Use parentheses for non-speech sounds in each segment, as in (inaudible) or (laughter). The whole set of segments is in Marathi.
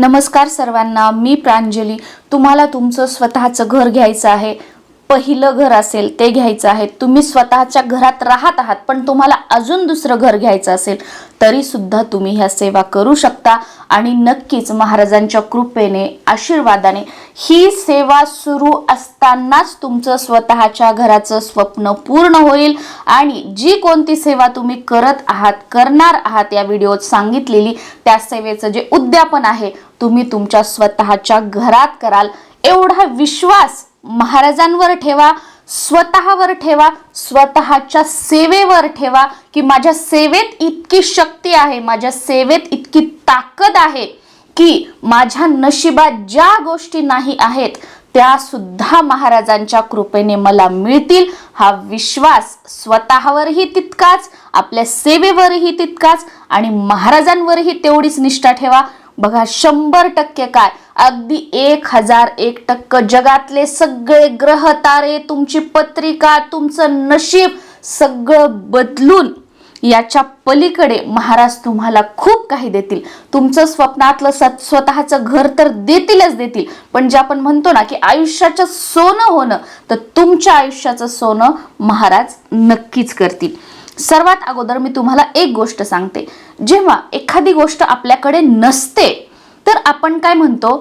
नमस्कार सर्वांना मी प्रांजली. तुम्हाला तुमचं स्वतःचं घर घ्यायचं आहे. पहिलं घर असेल ते घ्यायचं आहे. तुम्ही स्वतःच्या घरात राहत आहात पण तुम्हाला अजून दुसरं घर घ्यायचं असेल तरी सुद्धा तुम्ही ह्या सेवा करू शकता. आणि नक्कीच महाराजांच्या कृपेने आशीर्वादाने ही सेवा सुरू असतानाच तुमचं स्वतःच्या घराचं स्वप्न पूर्ण होईल. आणि जी कोणती सेवा तुम्ही करत आहात करणार आहात या व्हिडिओत सांगितलेली त्या सेवेचं जे उद्यापन आहे तुम्ही तुमच्या स्वतःच्या घरात कराल. एवढा विश्वास महाराजांवर ठेवा स्वतःवर ठेवा स्वतःच्या सेवेवर ठेवा की माझ्या सेवेत इतकी शक्ती आहे माझ्या सेवेत इतकी ताकद आहे की माझ्या नशिबात ज्या गोष्टी नाही आहेत त्या सुद्धा महाराजांच्या कृपेने मला मिळतील. हा विश्वास स्वतःवरही तितकाच आपल्या सेवेवरही तितकाच आणि महाराजांवरही तेवढीच निष्ठा ठेवा. बघा शंभर टक्के काय? अगदी एक हजार एक टक्क जगातले सगळे ग्रह तारे तुमची पत्रिका तुमचं नशीब सगळं बदलून याच्या पलीकडे महाराज तुम्हाला खूप काही देतील. तुमचं स्वप्नातलं स्वतःचं घर तर देतीलच देतील. पण जे आपण म्हणतो ना की आयुष्याचं सोनं होणं तर तुमच्या आयुष्याचं सोनं महाराज नक्कीच करतील. सर्वात अगोदर मी तुम्हाला एक गोष्ट सांगते. जेव्हा एखादी गोष्ट आपल्याकडे नसते तर आपण काय म्हणतो?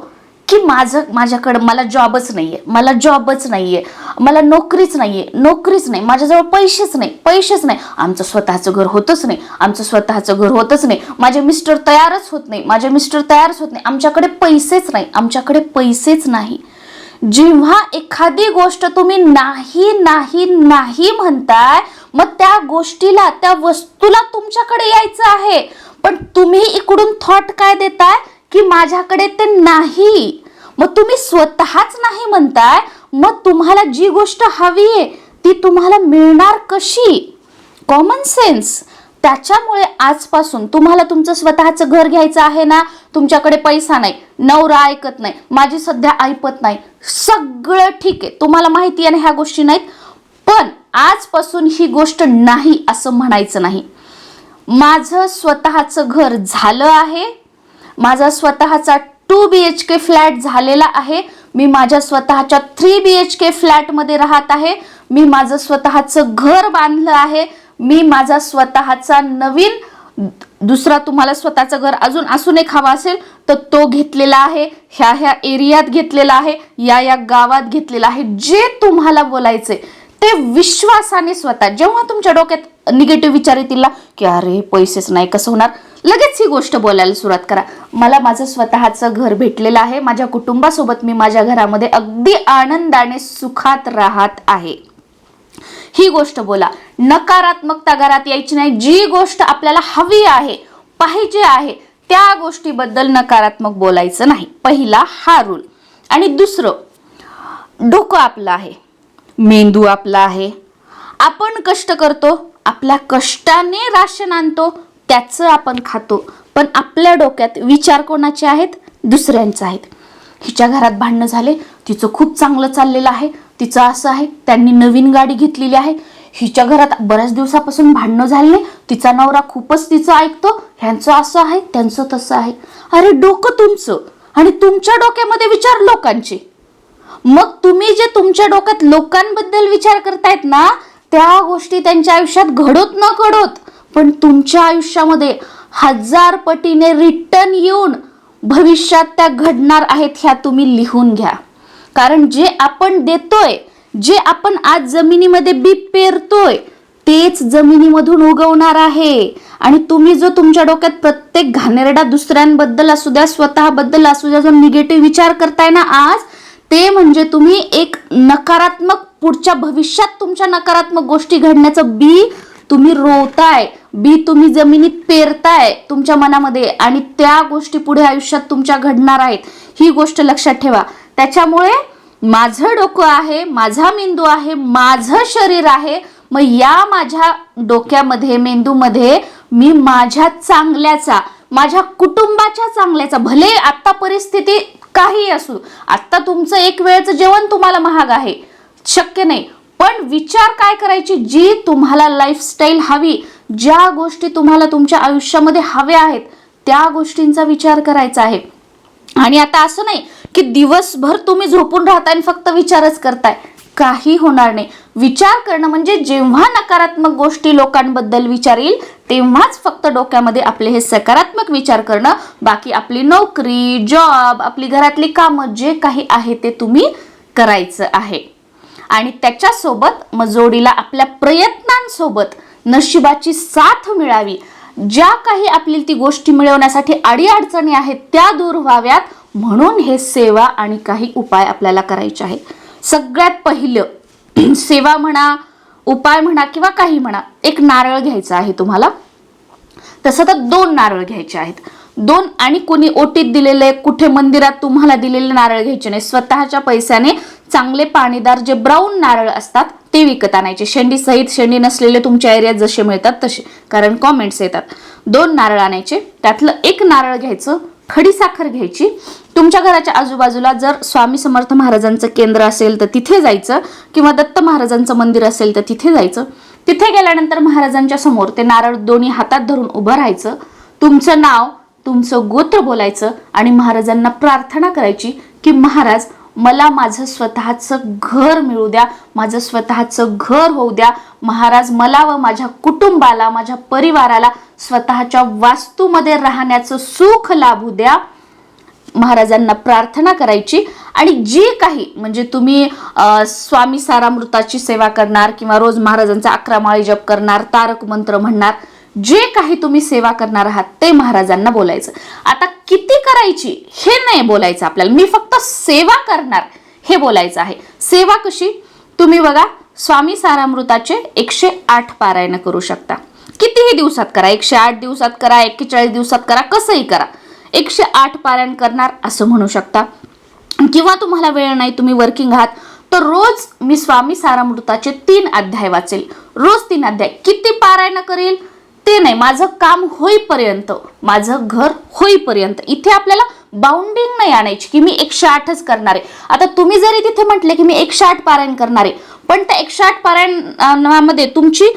की माझं माझ्याकडं मला जॉबच नाही आहे मला जॉबच नाही आहे मला नोकरीच नाही आहे नोकरीच नाही. माझ्याजवळ पैसेच नाही. पैसेच नाही. आमचं स्वतःचं घर होतच नाही. आमचं स्वतःचं घर होतच नाही. माझे मिस्टर तयारच होत नाही. माझे मिस्टर तयारच होत नाही. आमच्याकडे पैसेच नाही. आमच्याकडे पैसेच नाही. जेव्हा एखादी गोष्ट तुम्ही नाही नाही नाही म्हणताय मग त्या गोष्टीला त्या वस्तूला तुमच्याकडे यायचं आहे. पण तुम्ही इकडून थॉट काय देताय? की माझ्याकडे ते नाही. मग तुम्ही स्वतःच नाही म्हणताय. मग तुम्हाला जी गोष्ट हवी आहे ती तुम्हाला मिळणार कशी? कॉमन सेन्स त्याच्यामुळे आजपासून तुम्हाला तुमचं स्वतःचं घर घ्यायचं आहे ना? तुमच्याकडे पैसा नाही नवरा ऐकत नाही माझी सध्या ऐपत नाही. सगळं ठीक आहे. तुम्हाला माहिती आहे ना ह्या गोष्टी नाहीत? पण आजपासून ही गोष्ट नाही असं म्हणायचं नाही. माझं स्वतःचं घर झालं आहे. माझा स्वतःचा two B H K flat झालेला आहे. मी माझ्या स्वतःच्या थ्री बी एच के फ्लॅटमध्ये राहत आहे. मी माझं स्वतःचं घर बांधलं आहे. मी माझा स्वतःचा नवीन दुसरा तुम्हाला स्वतःचं घर अजून असून एक हवा असेल तर तो घेतलेला आहे. ह्या ह्या एरियात घेतलेला आहे. या या गावात घेतलेला आहे. जे तुम्हाला बोलायचं आहे ते विश्वासाने स्वतः जेव्हा तुमच्या डोक्यात निगेटिव्ह विचार येतील ना की अरे पैसेच नाही कसं होणार? लगेच ही गोष्ट बोलायला सुरुवात करा. मला माझं स्वतःचं घर भेटलेलं आहे. माझ्या कुटुंबासोबत मी माझ्या घरामध्ये अगदी आनंदाने सुखात राहत आहे. ही गोष्ट बोला. नकारात्मकता घरात यायची नाही. जी गोष्ट आपल्याला हवी आहे पाहिजे आहे त्या गोष्टीबद्दल नकारात्मक बोलायचं नाही. पहिला हा रूल आणि दुसरं डोकं आपलं आहे. मेंदू आपला आहे. आपण कष्ट करतो आपल्या कष्टाने राशन आणतो त्याचं आपण खातो. पण आपल्या डोक्यात विचार कोणाचे आहेत? दुसऱ्यांचे आहेत. हिच्या घरात भांडणं झाले तिचं खूप चांगलं चाललेलं आहे तिचं असं आहे त्यांनी नवीन गाडी घेतलेली आहे. हिच्या घरात बऱ्याच दिवसापासून भांडणं झाले तिचा नवरा खूपच तिचं ऐकतो ह्यांचं असं आहे त्यांचं तसं आहे. अरे डोकं तुमचं आणि तुमच्या डोक्यामध्ये विचार लोकांचे. मग तुम्ही जे तुमच्या डोक्यात लोकांबद्दल विचार करतायत ना त्या गोष्टी त्यांच्या आयुष्यात घडोत न घडोत पण तुमच्या आयुष्यामध्ये हजार पटीने रिटर्न येऊन भविष्यात त्या घडणार आहेत ह्या तुम्ही लिहून घ्या. कारण जे आपण देतोय जे आपण आज जमिनीमध्ये बी पेरतोय तेच जमिनीमधून उगवणार आहे. आणि तुम्ही जो तुमच्या डोक्यात प्रत्येक घाणेरडा दुसऱ्यांबद्दल असू द्या स्वतःबद्दल असू द्या जो निगेटिव्ह विचार करताय ना आज ते म्हणजे तुम्ही एक नकारात्मक पुढच्या भविष्यात तुमच्या नकारात्मक गोष्टी घडण्याचं बी तुम्ही रोवताय. बी तुम्ही जमिनीत पेरताय तुमच्या मनामध्ये आणि त्या गोष्टी पुढे आयुष्यात तुमच्या घडणार आहेत. ही गोष्ट लक्षात ठेवा. त्याच्यामुळे माझं डोकं आहे माझा मेंदू आहे माझं शरीर आहे. मग या माझ्या डोक्यामध्ये मेंदूमध्ये मी माझ्या चांगल्याचा माझ्या कुटुंबाच्या चांगल्याचा भले आत्ता परिस्थिती काही असू आता तुमचं एक वेळचं जेवण तुम्हाला महाग आहे. शक्य नाही. पण विचार काय करायची जी तुम्हाला लाईफस्टाईल हवी ज्या गोष्टी तुम्हाला तुमच्या आयुष्यामध्ये हव्या आहेत त्या गोष्टींचा विचार करायचा आहे. आणि आता असं नाही की दिवसभर तुम्ही झोपून राहताय आणि फक्त विचारच करताय. काही होणार नाही. विचार करणं म्हणजे जेव्हा नकारात्मक गोष्टी लोकांबद्दल विचार येईल तेव्हाच फक्त डोक्यामध्ये आपले हे सकारात्मक विचार करणं बाकी आपली नोकरी जॉब आपली घरातली कामं जे काही आहे ते तुम्ही करायचं आहे. आणि त्याच्यासोबत मग जोडीला आपल्या प्रयत्नांसोबत नशिबाची साथ मिळावी. ज्या काही आपली ती गोष्टी मिळवण्यासाठी अडीअडचणी आहेत त्या दूर व्हाव्यात. म्हणून हे सेवा आणि काही उपाय आपल्याला करायचे आहेत. सगळ्यात पहिलं (clears throat) सेवा म्हणा उपाय म्हणा किंवा काही म्हणा एक नारळ घ्यायचा आहे तुम्हाला. तसं तर दोन नारळ घ्यायचे आहेत. दोन आणि कोणी ओटीत दिलेले कुठे मंदिरात तुम्हाला दिलेले नारळ घ्यायचे नाही. स्वतःच्या पैशाने चांगले पाणीदार जे ब्राऊन नारळ असतात ते विकत आणायचे. शेंडी सहित शेंडी नसलेले तुमच्या एरियात जसे मिळतात तसे. कारण कॉमेंट्स येतात. दोन नारळ आणायचे. त्यातलं एक नारळ घ्यायचं. खडी साखर घ्यायची. तुमच्या घराच्या आजूबाजूला जर स्वामी समर्थ महाराजांचं केंद्र असेल तर तिथे जायचं किंवा दत्त महाराजांचं मंदिर असेल तर तिथे जायचं. तिथे गेल्यानंतर महाराजांच्या समोर ते नारळ दोन्ही हातात धरून उभं राहायचं. तुमचं नाव तुमचं गोत्र बोलायचं आणि महाराजांना प्रार्थना करायची की महाराज मला माझं स्वतःचं घर मिळू द्या माझं स्वतःचं घर होऊ द्या. महाराज मला व माझ्या कुटुंबाला माझ्या परिवाराला स्वतःच्या वास्तूमध्ये राहण्याचं सुख लाभू द्या. महाराजांना प्रार्थना करायची आणि जी काही म्हणजे तुम्ही स्वामी सारामृताची सेवा करणार किंवा रोज महाराजांचा अकरा माळी जप करणार तारक मंत्र म्हणणार जे काही तुम्ही सेवा करणार आहात ते महाराजांना बोलायचं. आता किती करायची हे नाही बोलायचं आपल्याला. मी फक्त सेवा करणार हे बोलायचं आहे. सेवा कशी? तुम्ही बघा स्वामी सारामृताचे एकशे आठ पारायण करू शकता. कितीही दिवसात करा एकशे आठ दिवसात करा एक्केचाळीस दिवसात करा कसंही करा. एकशे आठ पारायण करणार असं म्हणू शकता. किंवा तुम्हाला वेळ नाही तुम्ही वर्किंग आहात तर रोज मी स्वामी सारामृताचे तीन अध्याय वाचेल. रोज तीन अध्याय. किती पारायण करेल? ते नाही. माझं काम होईपर्यंत माझं घर होईपर्यंत. इथे आपल्याला बाउंडिंग नाही आणायची की मी एकशे आठच करणार आहे. आता तुम्ही जरी तिथे म्हटले की मी एकशे आठ पारायण करणार आहे पण त्या एकशे आठ पारायणामध्ये तुमची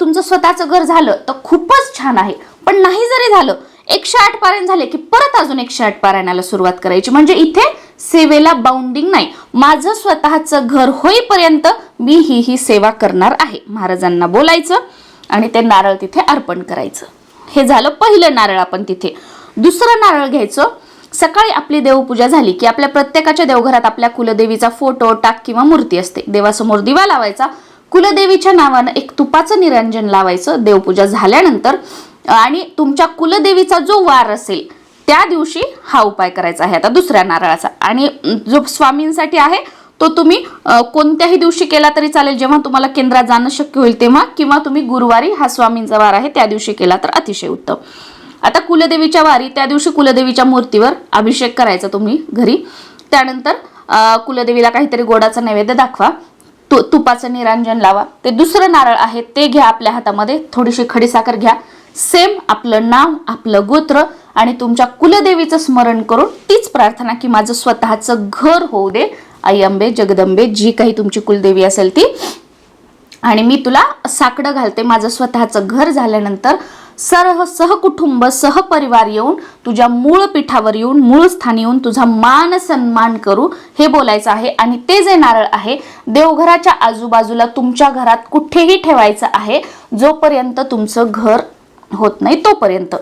तुमचं स्वतःचं घर झालं तर खूपच छान आहे. पण नाही जरी झालं एकशे आठ पारायण झाले की परत अजून एकशे आठ पारायणाला सुरुवात करायची. म्हणजे इथे सेवेला बाउंडिंग नाही. माझं स्वतःचं घर होईपर्यंत मी ही ही सेवा करणार आहे. महाराजांना बोलायचं आणि ते नारळ तिथे अर्पण करायचं. हे झालं पहिलं नारळ आपण तिथे. दुसरं नारळ घ्यायचं. सकाळी आपली देवपूजा झाली की आपल्या प्रत्येकाच्या देवघरात आपल्या कुलदेवीचा फोटो टाक किंवा मूर्ती असते. देवासमोर दिवा लावायचा. कुलदेवीच्या नावानं एक तुपाचं निरंजन लावायचं. देवपूजा झाल्यानंतर आणि तुमच्या कुलदेवीचा जो वार असेल त्या दिवशी हा उपाय करायचा आहे. आता दुसऱ्या नारळाचा. आणि जो स्वामींसाठी आहे तो तुम्ही कोणत्याही दिवशी केला तरी चालेल. जेव्हा तुम्हाला केंद्रात जाणं शक्य होईल तेव्हा किंवा तुम्ही गुरुवारी हा स्वामींचा वार आहे त्या दिवशी केला तर अतिशय उत्तम. आता कुलदेवीच्या वारी त्या दिवशी कुलदेवीच्या मूर्तीवर अभिषेक करायचा तुम्ही घरी. त्यानंतर कुलदेवीला काहीतरी गोडाचं नैवेद्य दाखवा. तु तुपाचं निरांजन लावा. ते दुसरं नारळ आहे ते घ्या आपल्या हातामध्ये. थोडीशी खडीसाखर घ्या. सेम आपलं नाव आपलं गोत्र आणि तुमच्या कुलदेवीचं स्मरण करून तीच प्रार्थना की माझं स्वतःचं घर होऊ दे. आई अंबे जगदंबे जी काही तुमची कुलदेवी असेल ती. आणि मी तुला साकडं घालते. माझं स्वतःचं घर झाल्यानंतर सर्व सहकुटुंब सहपरिवार येऊन तुझ्या मूळ पीठावर येऊन मूळ स्थानी येऊन तुझा मान सन्मान करू. हे बोलायचं आहे आणि ते जे नारळ आहे देवघराच्या आजूबाजूला तुमच्या घरात कुठेही ठेवायचं आहे जोपर्यंत तुमचं घर होत नाही तोपर्यंत.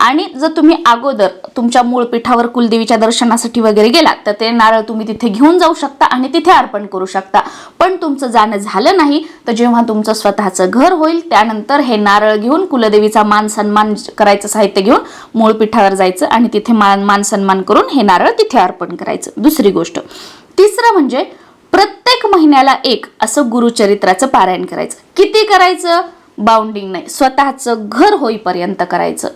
आणि जर तुम्ही अगोदर तुमच्या मूळ पीठावर कुलदेवीच्या दर्शनासाठी वगैरे गेलात तर ते नारळ तुम्ही तिथे घेऊन जाऊ शकता आणि तिथे अर्पण करू शकता. पण तुमचं जाणं झालं नाही तर जेव्हा तुमचं स्वतःचं घर होईल त्यानंतर हे नारळ घेऊन कुलदेवीचा मान सन्मान करायचं साहित्य घेऊन मूळ पीठावर जायचं आणि तिथे मान मान सन्मान करून हे नारळ तिथे अर्पण करायचं. दुसरी गोष्ट तिसरं म्हणजे प्रत्येक महिन्याला एक असं गुरुचरित्राचं पारायण करायचं. किती करायचं? बाउंडिंग नाही. स्वतःचं घर होईपर्यंत करायचं.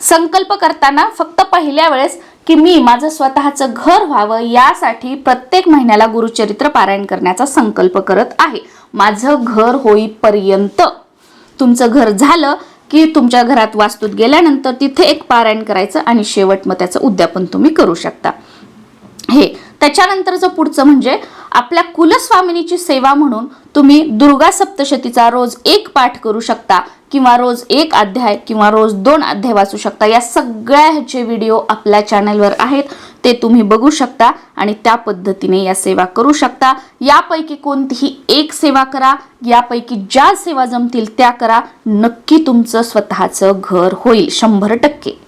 संकल्प करताना फक्त पहिल्या वेळेस की मी माझं स्वतःचं घर व्हावं यासाठी प्रत्येक महिन्याला गुरुचरित्र पारायण करण्याचा संकल्प करत आहे. माझं घर होईपर्यंत. तुमचं घर झालं की तुमच्या घरात वास्तूत गेल्यानंतर तिथे एक पारायण करायचं आणि शेवट मग त्याचं उद्यापन तुम्ही करू शकता. हे. त्याच्यानंतरचं पुढचं म्हणजे आपल्या कुलस्वामिनीची सेवा म्हणून तुम्ही दुर्गा सप्तशतीचा रोज एक पाठ करू शकता किंवा रोज एक अध्याय किंवा रोज दोन अध्याय वाचू शकता. या सगळ्याचे व्हिडिओ आपल्या चॅनलवर आहेत. ते तुम्ही बघू शकता आणि त्या पद्धतीने या सेवा करू शकता. यापैकी कोणतीही एक सेवा करा. यापैकी ज्या सेवा जमतील त्या करा. नक्की तुमचं स्वतःचं घर होईल. शंभर टक्के.